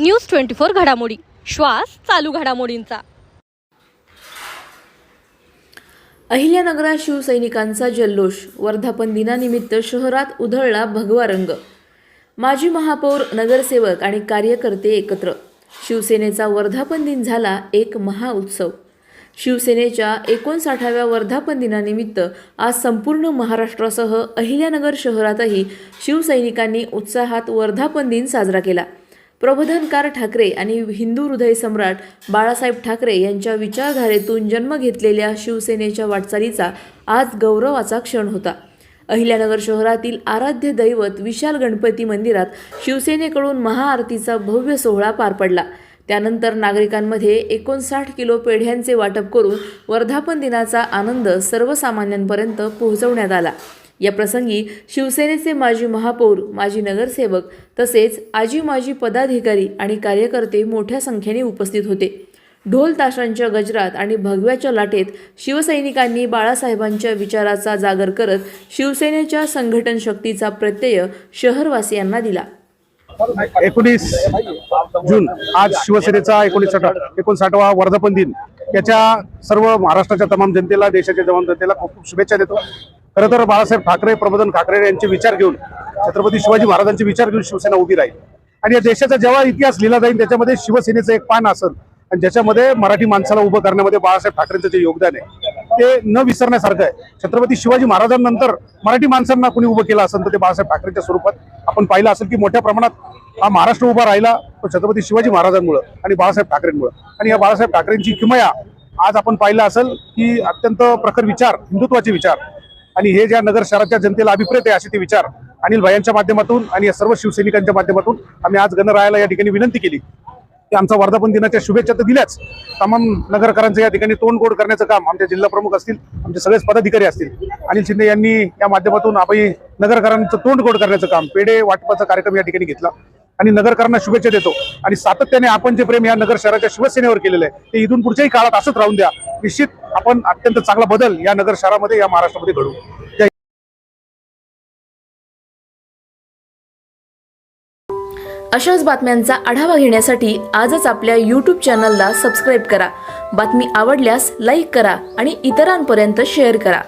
News twenty four घडामोडी. श्वास चालू घडामोडींचा. अहिल्यानगरात शिवसैनिकांचा जल्लोष. वर्धापन दिनानिमित्त शहरात उधळला भगवा रंग. माजी महापौर नगरसेवक आणि कार्यकर्ते एकत्र. शिवसेनेचा वर्धापन दिन झाला एक महाउत्सव शिवसेनेच्या एकोणसाठाव्या वर्धापन दिनानिमित्त आज संपूर्ण महाराष्ट्रासह अहिल्यानगर शहरातही शिवसैनिकांनी उत्साहात वर्धापन दिन साजरा केला. प्रबोधनकार ठाकरे आणि हिंदू हृदय सम्राट बाळासाहेब ठाकरे यांच्या विचारधारेतून जन्म घेतलेल्या शिवसेनेच्या वाटचालीचा आज गौरवाचा क्षण होता. अहिल्यानगर शहरातील आराध्य दैवत विशाल गणपती मंदिरात शिवसेनेकडून महाआरतीचा भव्य सोहळा पार पडला. त्यानंतर नागरिकांमध्ये एकोणसाठ किलो पेढ्यांचे वाटप करून वर्धापन दिनाचा आनंद सर्वसामान्यांपर्यंत पोहोचवण्यात आला. या प्रसंगी शिवसेनेचे माजी महापौर माजी नगरसेवक तसेच आजी माजी पदाधिकारी आणि कार्यकर्ते मोठ्या संख्येने उपस्थित होते. ढोल ताशांच्या गजरात आणि भगव्याच्या लाटेत शिवसैनिकांनी बाळासाहेबांच्या विचाराचा जागर करत शिवसेनेच्या संघटन शक्तीचा प्रत्यय शहरवासियांना दिला. एकोणीस जून आज शिवसेनेचा एकोणीस एकोणसाठवा वर्धापन दिन. याच्या सर्व महाराष्ट्राच्या तमाम जनतेला देशाच्या तमाम जनतेला खूप खूप शुभेच्छा देतो. खरं तर बाळासाहेब ठाकरे प्रबोधन ठाकरे यांचे विचार घेऊन छत्रपती शिवाजी महाराजांचे विचार घेऊन शिवसेना उभी राहील. आणि या देशाचा जेव्हा इतिहास लिहिला जाईल त्याच्यामध्ये शिवसेनेचं एक पान असेल आणि ज्याच्यामध्ये मराठी माणसाला उभं करण्यामध्ये बाळासाहेब ठाकरेंचं जे योगदान आहे ते न विसरण्यासारखं आहे. छत्रपती शिवाजी महाराजांनंतर मराठी माणसांना कोणी उभं केलं असेल तर ते बाळासाहेब ठाकरेंच्या स्वरूपात आपण पाहिलं असेल की मोठ्या प्रमाणात हा महाराष्ट्र उभा राहिला तो छत्रपती शिवाजी महाराजांमुळं आणि बाळासाहेब ठाकरेंमुळं. आणि या बाळासाहेब ठाकरेंची किमया आज आपण पाहिलं असेल की अत्यंत प्रखर विचार हिंदुत्वाचे विचार आणि हे ज्या नगर शहराच्या जनतेला अभिप्रेत आहे असे ते विचार अनिल भायांच्या माध्यमातून आणि या सर्व शिवसैनिकांच्या माध्यमातून आम्ही आज गणरायाला या ठिकाणी विनंती केली. की आमचा वर्धापन दिनाच्या शुभेच्छा तर दिल्याच. तमाम नगरकरांचं या ठिकाणी तोंड गोड करण्याचं काम आमच्या जिल्हा प्रमुख असतील आमचे सगळेच पदाधिकारी असतील. अनिल शिंदे यांनी या माध्यमातून आपण नगरकरांचं तोंड गोड करण्याचं काम पेढे वाटपाचा कार्यक्रम या ठिकाणी घेतला. आणि नगरकरांना शुभेच्छा देतो. आणि सातत्याने आपण जे प्रेम या नगर शहराच्या शिवसेनेवर केलेलं आहे ते इथून पुढच्याही काळात असंच राहून द्या. निश्चित आपण अत्यंत चांगला बदल या नगर शहरामध्ये या महाराष्ट्रामध्ये घडू अशाच बातम्यांचा आढावा घेण्यासाठी आजच आपल्या यूट्यूब चॅनलला सबस्क्राईब करा. बातमी आवडल्यास लाईक करा आणि इतरांपर्यंत शेअर करा.